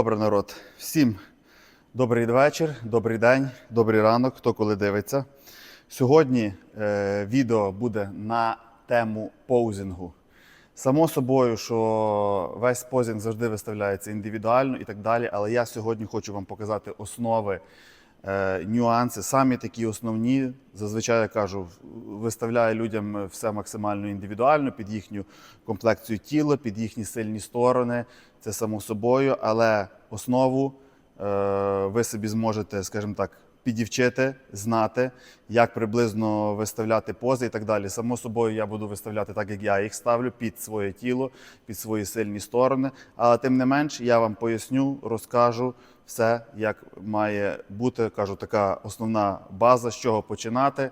Добре, народ. Всім добрий вечір, добрий день, добрий ранок, хто коли дивиться. Сьогодні е, відео буде на тему поузінгу. Само собою, що весь позінг завжди виставляється індивідуально і так далі, але я сьогодні хочу вам показати основи, нюанси, самі такі основні. Зазвичай я кажу, виставляю людям все максимально індивідуально під їхню комплекцію тіла, під їхні сильні сторони. Це само собою, але основу е, ви собі зможете, скажімо так, підівчити, знати, як приблизно виставляти пози і так далі. Само собою, я буду виставляти так, як я їх ставлю, під своє тіло, під свої сильні сторони. Але тим не менш, я вам поясню, розкажу все, як має бути. Кажу, така основна база, з чого починати.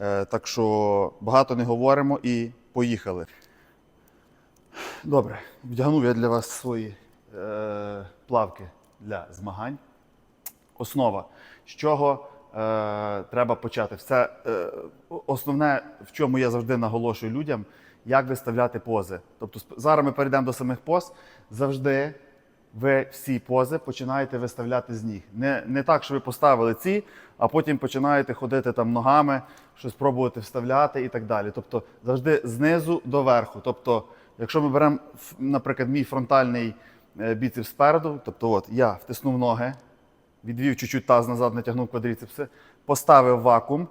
Е, так що багато не говоримо і поїхали. Добре, вдягнув я для вас свої е, плавки для змагань. Основа, з чого е, треба почати? Все е, основне, в чому я завжди наголошую людям, як виставляти пози. Тобто, зараз ми перейдемо до самих поз. Завжди ви всі пози починаєте виставляти з ніг. Не, не так, що ви поставили ці, а потім починаєте ходити там ногами, щось пробувати вставляти і так далі. Тобто завжди знизу до верху. Тобто, якщо ми беремо, наприклад, мій фронтальний е, біцепс спереду, тобто от я втиснув ноги, відвів чуть-чуть таз назад, натягнув квадріцепси, поставив вакуум.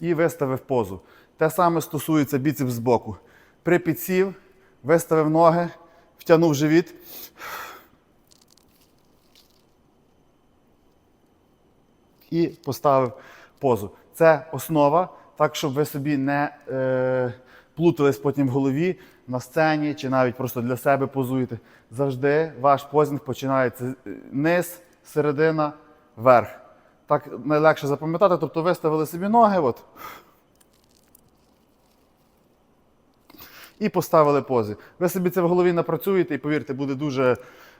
І виставив позу. Те саме стосується біцепс збоку. Припідсів, виставив ноги, втягнув живіт. І поставив позу. Це основа, так щоб ви собі не е, плутались потім в голові на сцені чи навіть просто для себе позуєте. Завжди ваш позінг починається низ, середина, верх. Так найлегше запам'ятати, тобто виставили собі ноги. От, і поставили пози. Ви собі це в голові напрацюєте і повірте, буде дуже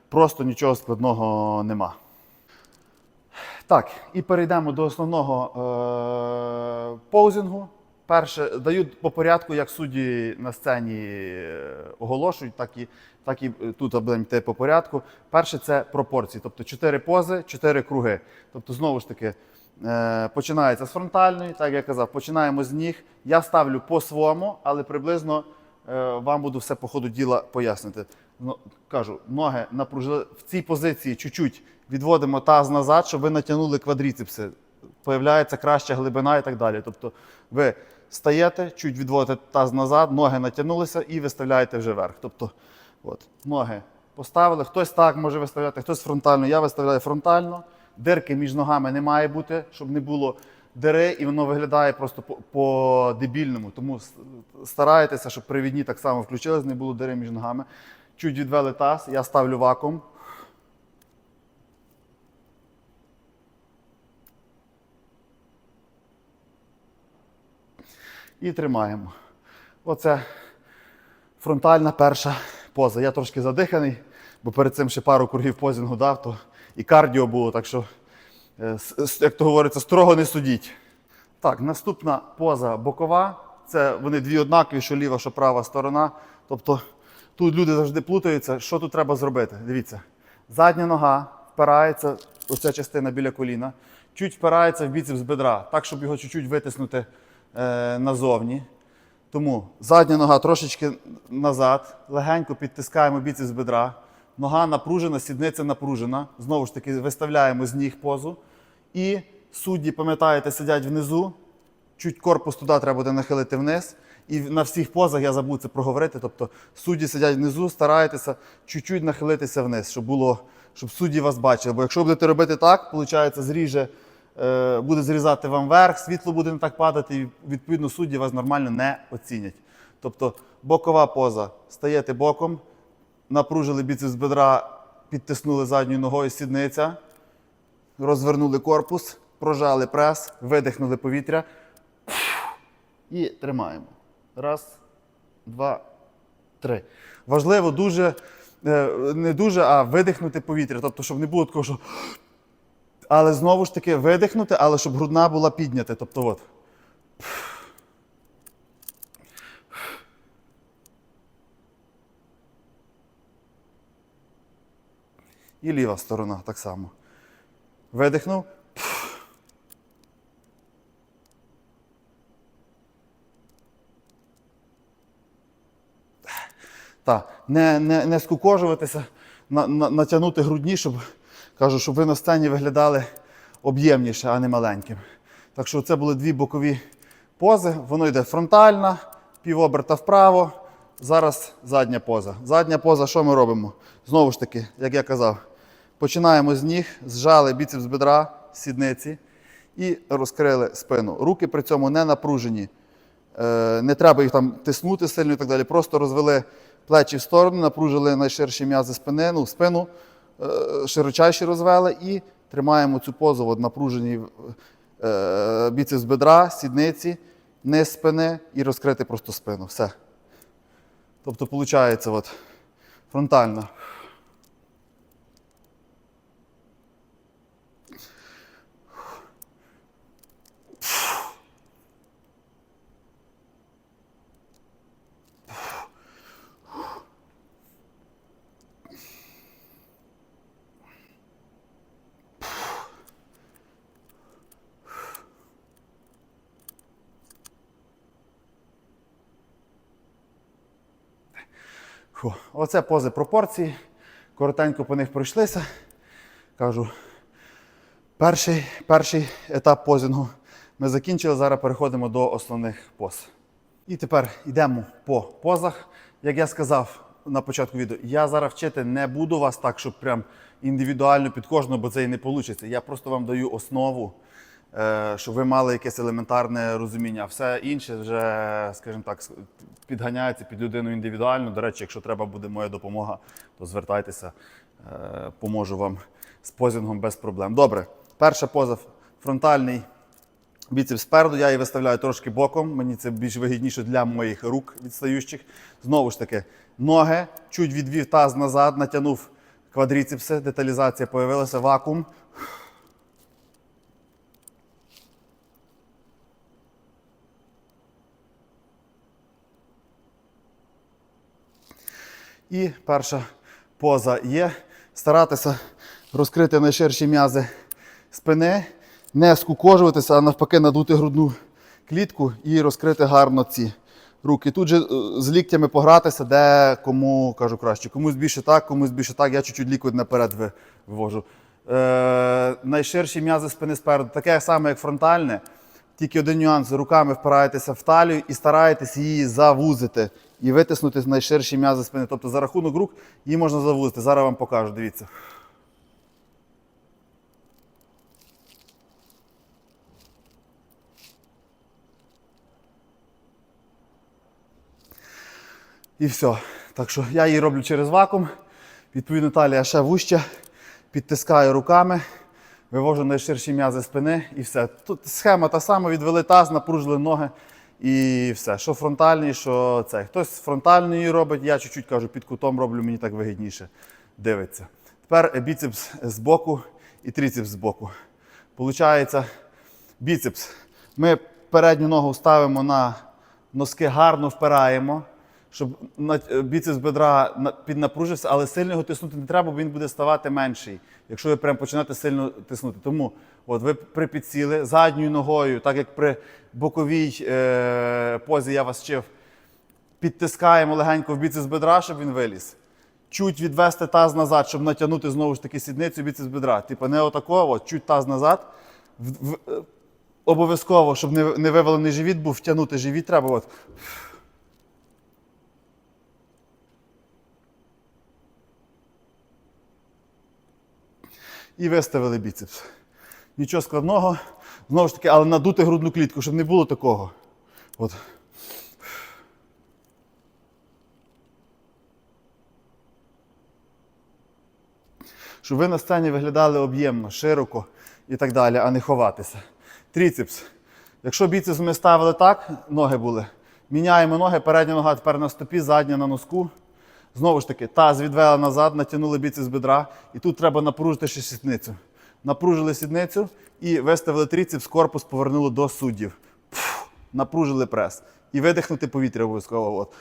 просто, нічого складного нема. Так, і перейдемо до основного е- поузингу. Перше, дають по порядку, як судді на сцені е, оголошують, так і, так і е, тут будемо йти по порядку. Перше це пропорції, тобто 4 пози, 4 круги. Тобто, знову ж таки, е- починається з фронтальної, так як я казав, починаємо з ніг. Я ставлю по-своєму, але приблизно вам буду все по ходу діла пояснити. Ну, кажу, ноги напружили в цій позиції чуть-чуть відводимо таз назад, щоб ви натягнули квадріцепси. Появляється краща глибина і так далі. Тобто ви стаєте, чуть відводите таз назад, ноги натягнулися і виставляєте вже вверх. Тобто, от, ноги поставили. Хтось так може виставляти, хтось фронтально. Я виставляю фронтально. Дирки між ногами не має бути, щоб не було дири, і воно виглядає просто по- по-дебільному. Тому старайтеся, щоб привідні так само включились, не було дири між ногами. Чуть відвели таз, я ставлю вакуум. І тримаємо. Оце фронтальна перша поза. Я трошки задиханий, бо перед цим ще пару кругів позінгу дав, то і кардіо було, так що, як то говориться, строго не судіть. Так, наступна поза бокова. Це вони дві однакові, що ліва, що права сторона. Тобто тут люди завжди плутаються, що тут треба зробити. Дивіться, задня нога впирається, оця частина біля коліна, чуть впирається в біцепс бедра, так, щоб його чуть-чуть витиснути е, назовні. Тому задня нога трошечки назад, легенько підтискаємо біцепс бедра. Нога напружена, сідниця напружена. Знову ж таки, виставляємо з ніг позу. І судді, пам'ятаєте, сидять внизу. Чуть корпус туди треба буде нахилити вниз. І на всіх позах я забув це проговорити. Тобто судді сидять внизу, старайтеся чуть-чуть нахилитися вниз, щоб було, щоб судді вас бачили. Бо якщо будете робити так, виходить, зріже, е, буде зрізати вам верх, світло буде не так падати, і відповідно судді вас нормально не оцінять. Тобто бокова поза. Стаєте боком, напружили біцепс бедра, підтиснули задньою ногою сідниця, розвернули корпус, прожали прес, видихнули повітря і тримаємо. Раз, два, три. Важливо дуже, е, не дуже, а видихнути повітря. Тобто, щоб не було такого, що. Але знову ж таки видихнути, але щоб грудна була піднята. Тобто, от. І ліва сторона так само. Видихнув. Так, не, не, не скукожуватися, на, на, натягнути грудні, щоб кажу, щоб ви на сцені виглядали об'ємніше, а не маленьким. Так що це були дві бокові пози. Воно йде фронтальна, півоберта вправо. Зараз задня поза. Задня поза, що ми робимо? Знову ж таки, як я казав, починаємо з ніг, зжали біцепс бедра, сідниці і розкрили спину. Руки при цьому не напружені. Е, Не треба їх там тиснути сильно і так далі. Просто розвели плечі в сторону, напружили найширші м'язи спини, ну, спину е, широчайше розвели і тримаємо цю позу от напружені е, біцепс бедра, сідниці, низ спини і розкрити просто спину. Все. Тобто, виходить, от, фронтально. Фу. Оце пози пропорції. Коротенько по них пройшлися. Кажу, перший, перший етап позінгу ми закінчили. Зараз переходимо до основних поз. І тепер йдемо по позах. Як я сказав на початку відео, я зараз вчити не буду вас так, щоб прям індивідуально під кожного, бо це і не вийде. Я просто вам даю основу, щоб ви мали якесь елементарне розуміння. Все інше вже, скажімо так, підганяється під людину індивідуально. До речі, якщо треба буде моя допомога, то звертайтеся, е, поможу вам з позінгом без проблем. Добре, перша поза фронтальний. Біцепс спереду, я її виставляю трошки боком. Мені це більш вигідніше для моїх рук відстаючих. Знову ж таки, ноги, чуть відвів таз назад, натягнув квадріцепси, деталізація появилася, вакуум. І перша поза є. Старатися розкрити найширші м'язи спини, не скукожуватися, а навпаки, надути грудну клітку і розкрити гарно ці руки. Тут же е, з ліктями погратися, де кому кажу краще. Комусь більше так, комусь більше так. Я чуть-чуть лікоть наперед вивожу. Е, найширші м'язи спини спереду, таке саме, як фронтальне. Тільки один нюанс: руками впираєтеся в талію і стараєтесь її завузити і витиснути найширші м'язи спини. Тобто за рахунок рук її можна завузити. Зараз вам покажу, дивіться. І все. Так що я її роблю через вакуум. Відповідно, талія ще вужча. Підтискаю руками, вивожу найширші м'язи спини і все. Тут схема та сама, відвели таз, напружили ноги і все. Що фронтальний, що це. Хтось з фронтальної робить, я чуть-чуть кажу, під кутом роблю, мені так вигідніше дивиться. Тепер біцепс з боку і трицепс з боку. Получається, біцепс. Ми передню ногу ставимо на носки, гарно впираємо, щоб е, біцепс бедра піднапружився, але сильно його тиснути не треба, бо він буде ставати менший, якщо ви прям почнете сильно тиснути. Тому от ви припідсіли задньою ногою, так як при боковій е, позі я вас вчив, підтискаємо легенько в біцепс бедра, щоб він виліз. Чуть відвести таз назад, щоб натягнути знову ж таки сідницю біцепс бедра. Типу не отаково, чуть таз назад. В, в, е, обов'язково, щоб не, не вивалений живіт був, втягнути живіт треба. От. І виставили біцепс. Нічого складного. Знову ж таки, але надути грудну клітку, щоб не було такого. От. Щоб ви на сцені виглядали об'ємно, широко і так далі, а не ховатися. Тріцепс. Якщо біцепс ми ставили так, ноги були. Міняємо ноги, передня нога тепер на стопі, задня на носку. Знову ж таки, таз відвели назад, натягнули біцепс бедра. І тут треба напружити ще сідницю. Напружили сідницю і виставили тріцепс, корпус повернули до суддів. Пф, напружили прес. І видихнути повітря обов'язково. От.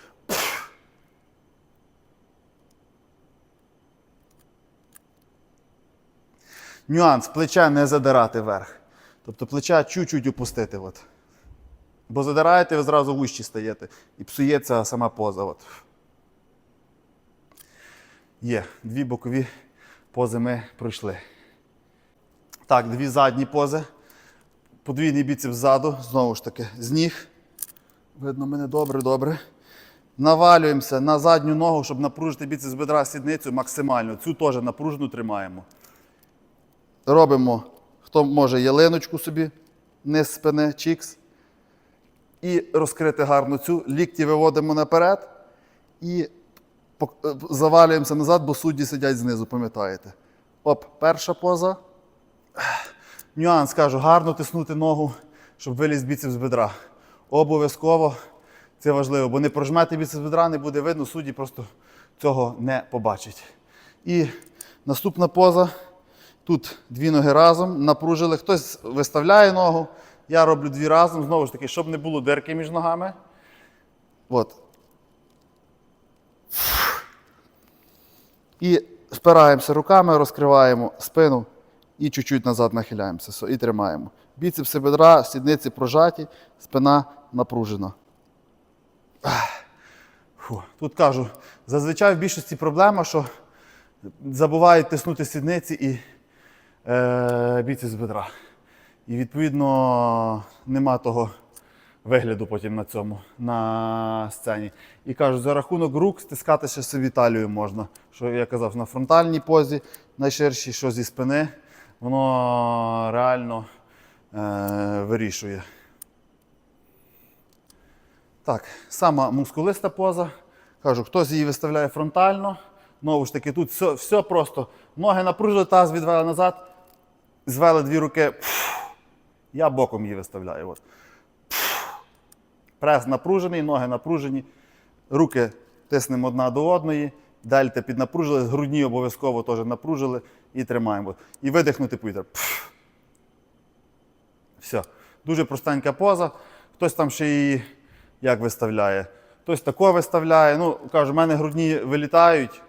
Нюанс, плече не задирати вверх. Тобто плеча чуть-чуть опустити. От. Бо задираєте, ви зразу вущі стаєте. І псується сама поза. От. Є, дві бокові пози ми пройшли. Так, дві задні пози. Подвійний біцепс ззаду, знову ж таки, з ніг. Видно мене добре, добре. Навалюємося на задню ногу, щоб напружити біцепс бедра сідницю максимально. Цю теж напружену тримаємо. Робимо, хто може ялиночку собі, низ спини, чікс. І розкрити гарно цю. Лікті виводимо наперед і завалюємося назад, бо судді сидять знизу, пам'ятаєте. Оп, перша поза. Нюанс кажу, гарно тиснути ногу, щоб виліз біцепс бедра. Обов'язково це важливо, бо не прожмете біцепс бедра, не буде видно, судді просто цього не побачать. І наступна поза. Тут дві ноги разом, напружили. Хтось виставляє ногу, я роблю дві разом, знову ж таки, щоб не було дирки між ногами. От. І впираємося руками, розкриваємо спину і чуть-чуть назад нахиляємося. І тримаємо. Біцепси бедра, сідниці прожаті, спина напружена. Фу. Тут кажу, зазвичай в більшості проблема, що забувають тиснути сідниці і е, біцепс бедра. І відповідно нема того вигляду потім на цьому, на сцені. І кажуть, за рахунок рук стискати ще собі талію можна. Що я казав, на фронтальній позі найширшій, що зі спини, воно реально е, вирішує. Так, сама мускулиста поза. Кажу, хтось її виставляє фронтально. Знову ж таки, тут все, все просто. Ноги напружили, таз відвели назад, звели дві руки. Я боком її виставляю. От. Прес напружений, ноги напружені. Руки тиснемо одна до одної. Дельта піднапружили, грудні обов'язково теж напружили і тримаємо. І видихнути повітря. Все. Дуже простенька поза. Хтось там ще її як виставляє. Хтось тако виставляє. Ну, кажу, в мене грудні вилітають,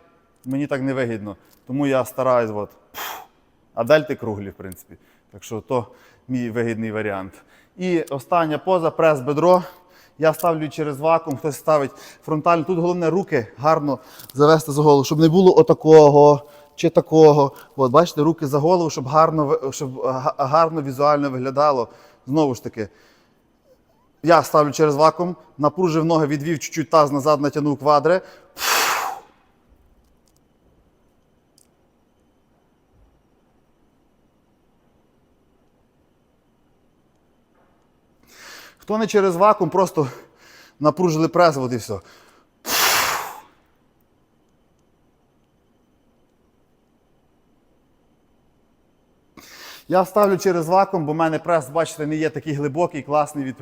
мені так не вигідно. Тому я стараюсь. От. А дельти круглі, в принципі. Так що то мій вигідний варіант. І остання поза прес бедро. Я ставлю через вакуум, хтось ставить фронтально. Тут головне руки гарно завести за голову, щоб не було отакого чи такого. От, бачите, руки за голову, щоб гарно, щоб гарно візуально виглядало. Знову ж таки, я ставлю через вакуум, напружив ноги, відвів чуть-чуть таз назад, натягнув квадри. Хто не через вакуум, просто напружили прес, от і все. Я ставлю через вакуум, бо в мене прес, бачите, не є такий глибокий, класний від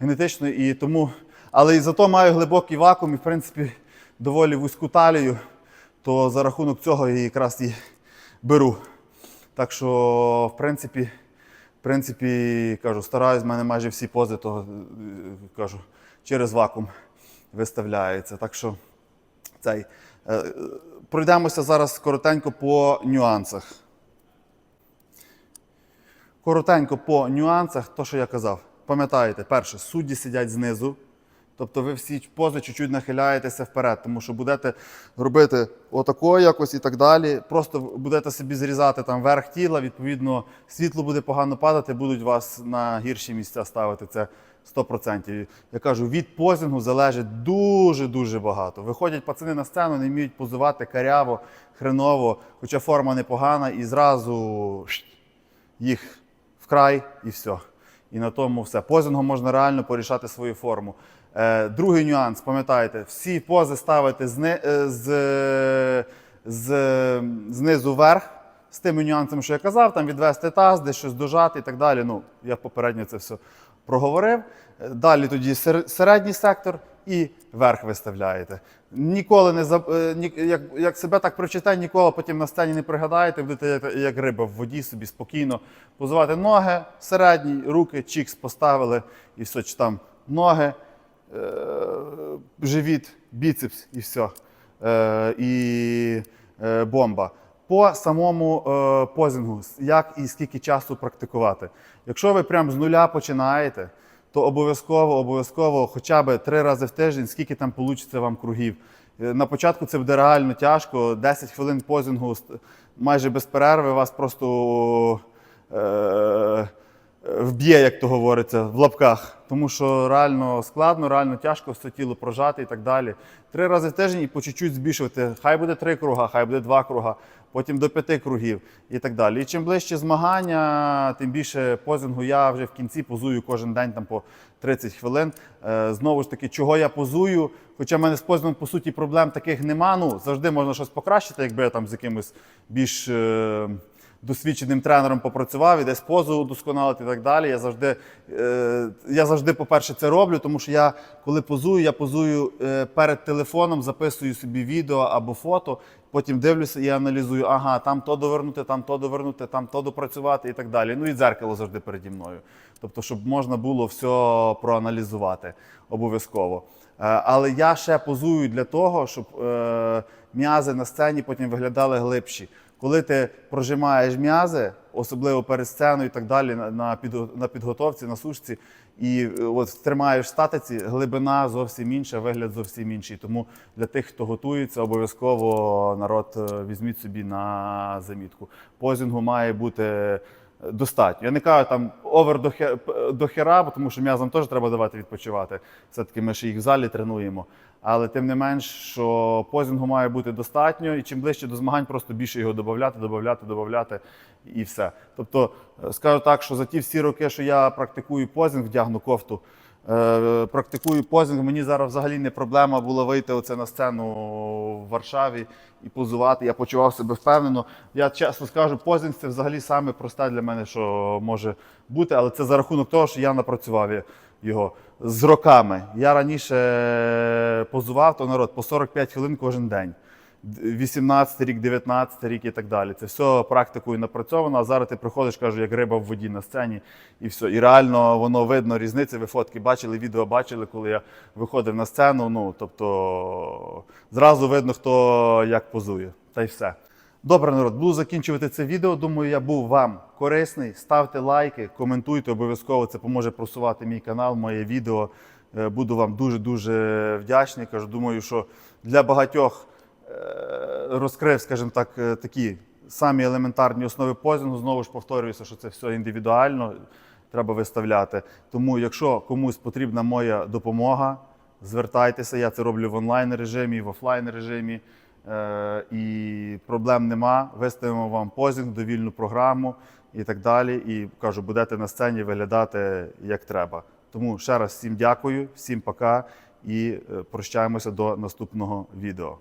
генетичної, і тому. Але і зато маю глибокий вакуум і, в принципі, доволі вузьку талію, то за рахунок цього я якраз і беру. Так що, в принципі, в принципі, кажу, стараюсь, в мене майже всі пози того, е, кажу, через вакуум виставляються. Так що цей. е, Пройдемося зараз коротенько по нюансах. Коротенько по нюансах, то, що я казав. Пам'ятаєте, перше, судді сидять знизу. Тобто ви всі пози чуть-чуть нахиляєтеся вперед, тому що будете робити отако якось і так далі. Просто будете собі зрізати там верх тіла, відповідно, світло буде погано падати, будуть вас на гірші місця ставити. Це 100%. Я кажу, від позінгу залежить дуже-дуже багато. Виходять пацани на сцену, не вміють позувати каряво, хреново, хоча форма непогана, і зразу їх вкрай і все. І на тому все. Позингом можна реально порішати свою форму. Е, другий нюанс, пам'ятаєте, всі пози ставити е, з, з, знизу вверх, з тими нюансами, що я казав, там відвести таз, десь щось дожати і так далі. Ну, я попередньо це все проговорив. Е, Далі тоді середній сектор і верх виставляєте. Ніколи не е, як, як себе так прочитає, ніколи потім на сцені не пригадаєте, будете як, риба в воді собі спокійно позувати ноги, середній, руки, чікс поставили і все, чи там ноги, е, живіт, біцепс і все. Е, і е, бомба. По самому е, позінгу, як і скільки часу практикувати. Якщо ви прям з нуля починаєте, то обов'язково, обов'язково хоча б три рази в тиждень, скільки там вийде вам кругів. Е, На початку це буде реально тяжко. 10 хвилин позінгу майже без перерви вас просто е, вб'є, як то говориться, в лапках. Тому що реально складно, реально тяжко все тіло прожати і так далі. Три рази в тиждень і по чуть-чуть збільшувати. Хай буде три круга, хай буде два круга, потім до п'яти кругів і так далі. І чим ближче змагання, тим більше позингу я вже в кінці позую кожен день там по 30 хвилин. Е, Знову ж таки, чого я позую? Хоча в мене з позингом, по суті, проблем таких нема. Ну, завжди можна щось покращити, якби я там з якимось більш. Досвідченим тренером попрацював і десь позу удосконалити і так далі. Я завжди, е, я завжди, по-перше, це роблю, тому що я, коли позую, я позую е, перед телефоном, записую собі відео або фото, потім дивлюся і аналізую, ага, там то довернути, там то довернути, там то допрацювати і так далі. Ну і дзеркало завжди переді мною. Тобто, щоб можна було все проаналізувати обов'язково. Е, Але я ще позую для того, щоб е, м'язи на сцені потім виглядали глибші. Коли ти прожимаєш м'язи, особливо перед сценою і так далі, на, на, підготовці, на сушці, і е, от тримаєш статиці, глибина зовсім інша, вигляд зовсім інший. Тому для тих, хто готується, обов'язково народ е, візьміть собі на замітку. Позінгу має бути достатньо. Я не кажу там овер до, хер, до хера, тому що м'язам теж треба давати відпочивати. Все-таки ми ж їх в залі тренуємо. Але тим не менш, що позінгу має бути достатньо, і чим ближче до змагань, просто більше його додати, додати, додати і все. Тобто, е, скажу так, що за ті всі роки, що я практикую позінг, вдягну кофту, практикую позінг, мені зараз взагалі не проблема було вийти оце на сцену в Варшаві і позувати. Я почував себе впевнено. Я чесно скажу, позінг це взагалі саме просте для мене, що може бути, але це за рахунок того, що я напрацював його з роками. Я раніше позував то народ по 45 хвилин кожен день. 18 рік, 19 рік і так далі. Це все практикою напрацьовано. А зараз ти приходиш, кажу, як риба в воді на сцені, і все. І реально воно видно різниці. Ви фотки бачили, відео бачили, коли я виходив на сцену. Ну тобто зразу видно, хто як позує. Та й все. Добре, народ, буду закінчувати це відео. Думаю, я був вам корисний. Ставте лайки, коментуйте, обов'язково це поможе просувати мій канал, моє відео. Е, Буду вам дуже-дуже вдячний. Кажу, думаю, що для багатьох розкрив, скажімо так, е, такі самі елементарні основи позінгу. Знову ж повторююся, що це все індивідуально треба виставляти. Тому, якщо комусь потрібна моя допомога, звертайтеся. Я це роблю в онлайн режимі, в офлайн режимі. Е, і проблем нема. Виставимо вам позінг, довільну програму і так далі. І кажу, будете на сцені виглядати як треба. Тому ще раз всім дякую, всім пока і е, прощаємося до наступного відео.